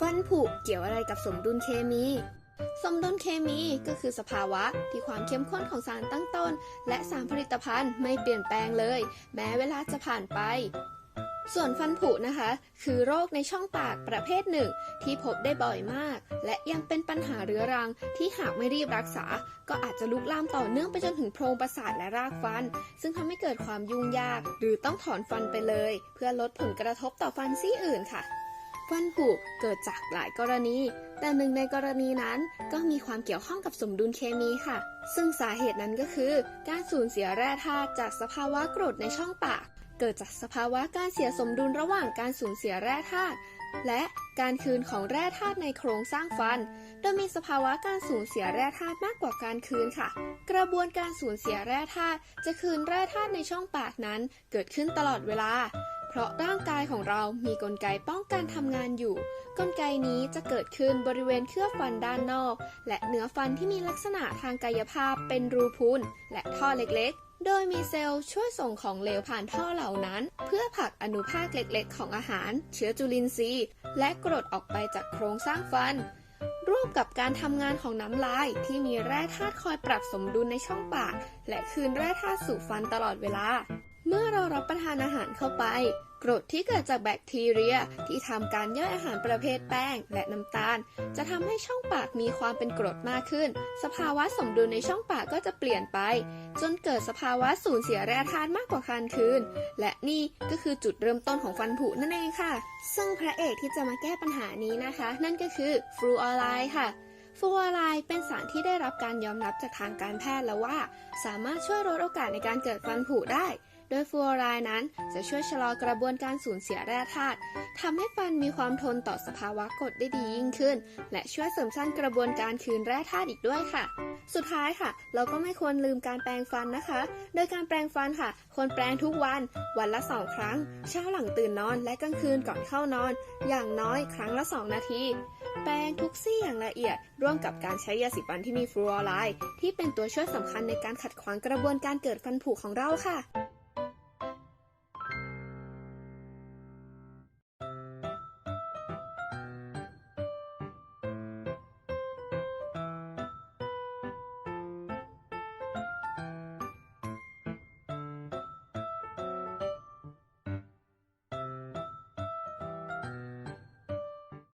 ฟันผุเกี่ยวอะไรกับสมดุลเคมี สมดุลเคมีก็คือสภาวะที่ความเข้มข้นของสารตั้งต้น และสารผลิตภัณฑ์ไม่เปลี่ยนแปลงเลย แม้เวลาจะผ่านไป ส่วนฟันผุนะคะ คือโรคในช่องปากประเภทหนึ่ง ที่พบได้บ่อยมาก และยังเป็นปัญหาเรื้อรังที่หากไม่รีบรักษา ก็อาจจะลุกลามต่อเนื่องไปจนถึงโพรงประสาทและรากฟัน ซึ่งทำให้เกิดความยุ่งยาก หรือต้องถอนฟันไปเลย เพื่อลดผลกระทบต่อฟันซี่อื่นค่ะ ฟันผุเกิดจากหลายกรณี แต่หนึ่งในกรณีนั้นก็มีความเกี่ยวข้องกับสมดุลเคมีค่ะ ซึ่งสาเหตุนั้นก็คือ การสูญเสียแร่ธาตุจากสภาวะกรดในช่องปาก เกิดจากสภาวะการเสียสมดุลระหว่างการสูญเสียแร่ธาตุและการคืนของแร่ธาตุในโครงสร้างฟัน โดยมีสภาวะการสูญเสียแร่ธาตุมากกว่าการคืนค่ะ กระบวนการสูญเสียแร่ธาตุจะคืนแร่ธาตุในช่องปากนั้นเกิดขึ้นตลอดเวลา เพราะร่างกายของเรามีกลไกป้องกันทำงานอยู่ กลไกนี้จะเกิดขึ้นบริเวณเคลือบฟันด้านนอก และเนื้อฟันที่มีลักษณะทางกายภาพเป็นรูพุนและท่อเล็กๆ โดยมีเซลล์ช่วยส่งของเหลวผ่านท่อเหล่านั้น เพื่อผลักอนุภาคเล็กๆ ของอาหาร เชื้อจุลินทรีย์ และกรดออกไปจากโครงสร้างฟันร่วมกับการทำงานของน้ำลายที่มีแร่ธาตุคอยปรับสมดุลในช่องปาก และคืนแร่ธาตุสู่ฟันตลอดเวลา เมื่อเรารับประทานอาหารเข้าไป กรดที่เกิดจากแบคทีเรียที่ทำการย่อยอาหารประเภทแป้งและน้ำตาล จะทำให้ช่องปากมีความเป็นกรดมากขึ้น สภาวะสมดุลในช่องปากก็จะเปลี่ยนไป จนเกิดสภาวะสูญเสียแร่ธาตุมากกว่าการคืน และนี่ก็คือจุดเริ่มต้นของฟันผุนั่นเองค่ะ ซึ่งพระเอกที่จะมาแก้ปัญหานี้นะคะ นั่นก็คือฟลูออไรด์ค่ะฟลูออไรด์เป็นสารที่ได้รับการยอมรับจากทางการแพทย์แล้วว่า สามารถช่วยลดโอกาสในการเกิดฟันผุได้ โดยฟลูออไรด์นั้นจะช่วยชะลอกระบวนการสูญเสียแร่ธาตุทำให้ฟันมีความทนต่อสภาวะกรดได้ดียิ่งขึ้น และช่วยเสริมสร้างกระบวนการคืนแร่ธาตุอีกด้วยค่ะ สุดท้ายค่ะ เราก็ไม่ควรลืมการแปรงฟันนะคะ โดยการแปรงฟันค่ะ ควรแปรงทุกวัน วันละ2ครั้ง เช้าหลังตื่นนอนและกลางคืนก่อนเข้านอน อย่างน้อยครั้งละ 2 นาที แปรงทุกซี่อย่างละเอียด ร่วมกับการใช้ยาสีฟันที่มีฟลูออไรด์ที่เป็นตัวช่วยสำคัญในการขัดขวางกระบวนการเกิดฟันผุของเราค่ะ